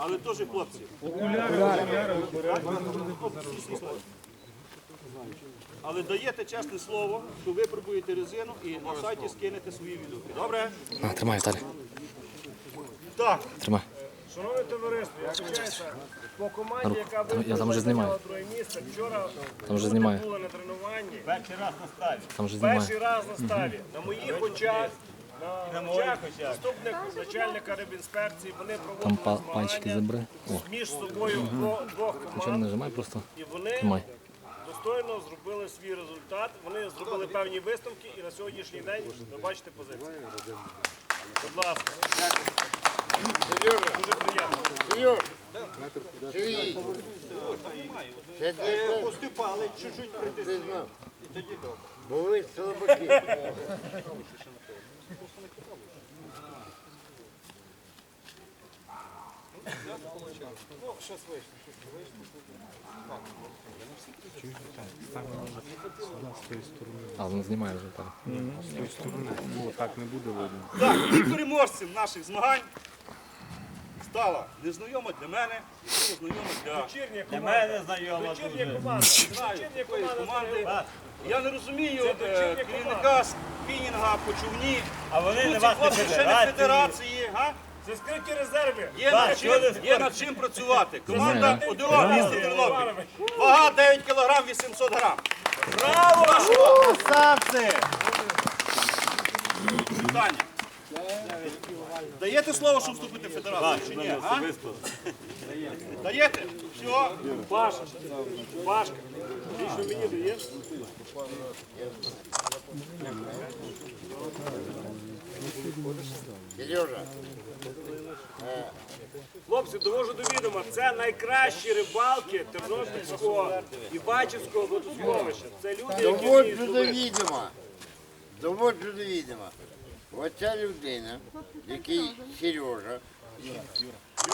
Але теж хлопці. Але даєте чесне слово, що ви пробуєте резину і на сайті скинете свої відгуки. Добре? На, тримай, Віталій. Так. Тримай. Шановне товариство, я вибачаюся, по команді, яка зайняла друге місце, вчора Там вже знімаю. були на тренуванні. Перший раз на ставі. Там вже знімаю. Перший раз на ставі. На моїх очах заступник начальника рибінспекції, вони Там проводили пальчики змагання забери. О, між собою двох- двох нічого не команд. нажимай, просто І вони тримай. достойно зробили свій результат. Вони зробили певні висновки і на сьогоднішній день ви бачите позицію. Будь ласка. Дуже приємно. Поступали чуть-чуть притиснули. Бо ви слабаки. А, він знімає вже Віталій. Так, і переможцем наших змагань стала незнайома для мене, і незнайома для Вечірня команда. Вечірня команда. знаю, Вечірня команда. команди. Я не розумію е, керівника спінінга по човні. А вони не вас не не федерації. федерації. га? Це скриті резерви. Є, Так, над чим, є над чим працювати. Команда Одеон місто. Тернопіль. Вага 9 кг 800 грам. Браво! Красавці! Питання. Даєте слово, щоб вступити в федерацію чи ні? Даєте? Все. Паша. Пашка. Лично мені даєш? Сережа, Хлопці, довожу до відома, це найкращі рибалки Тернопільського і Бачівського водосховища. Це люди, які доводжу до ловити. відома. Доводжу до відома. Оця людина, який Сережа,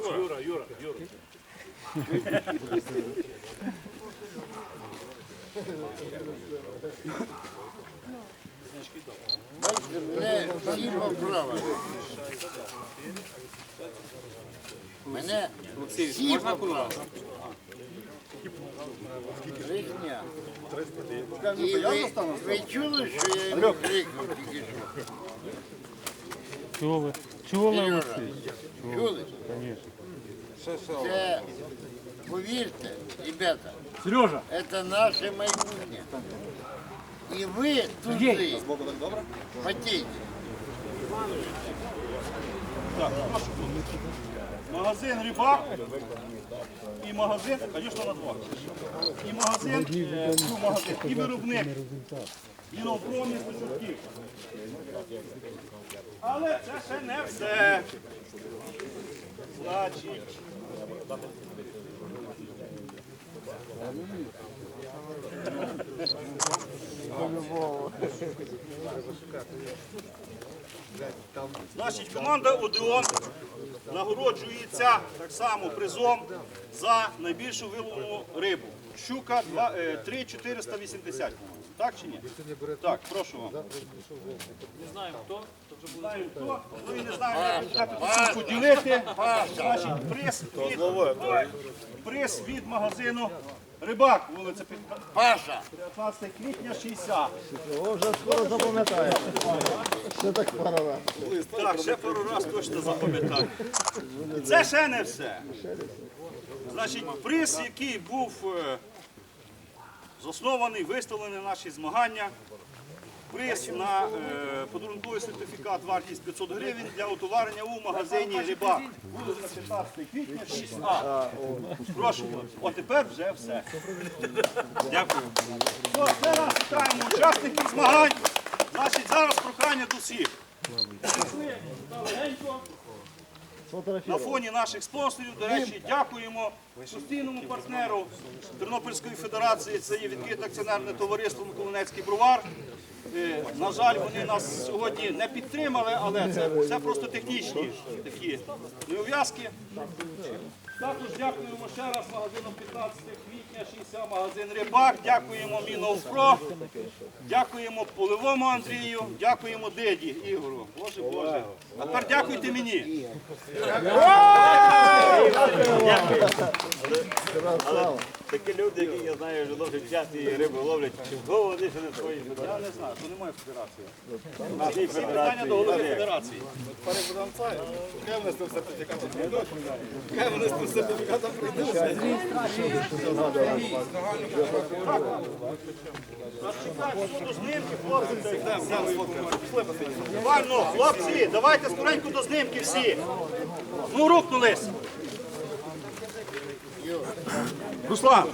Юра, Юра, Юра. бачите, мене всі поправили. Мене всі поправили. Брехня. І ви, ви чули, що я йому крикнув тільки що? Чули. Чули Сережа, Олексій? чули? Це, повірте, ребята, Сережа. это наше майбутнє. І ви туди потійте. Магазин Рибак і магазин, звісно, на два. І магазин, е, ну, магазин, і виробник. І навпром місто Чортків. Але це ще не все. Значить, Значить, команда Одеон нагороджується так само призом за найбільшу виловлену рибу. Щука е, 3,480. Так чи ні? Так, прошу вам. Не знаю хто, знаю хто. Ну і не знаю, як тут поділити. Значить, приз від, приз від магазину Рибак, вулиця Під- Паша, 15 квітня 60. Так, ще пару раз точно запам'ятаю. І це ще не все. Значить, приз, який був е, заснований, виставлений на наші змагання. Приз на е, подарунковий сертифікат вартість 500 гривень для утоварення у магазині Рибак. Вулиця 15 квітня 6А. Прошу, от тепер вже все. Дякую. Все, ще раз вітаємо учасників змагань. Значить, зараз прохання до всіх. На фоні наших спонсорів, до речі, дякуємо постійному партнеру Тернопільської федерації. Це є відкрите акціонерне товариство Миколинецький бровар. Е, На жаль, вони нас сьогодні не підтримали, але це, це просто технічні такі неув'язки. Також дякуємо ще раз магазину 15 квітня, 60 магазин Рибак, дякуємо Міновпро, дякуємо Поливому Андрію, дякуємо Деді Ігору. Боже Боже. А тепер дякуйте мені. Красава. Такі люди, які я знаю, вже досить час і рибу ловлять, го вони ще не свої Я не знаю, що немає федерації. На цій Всі питання до голови федерації. До знимки, хлопці. Вально, хлопці, давайте скоренько до знимки всі. Ну, рухнулись. Руслан,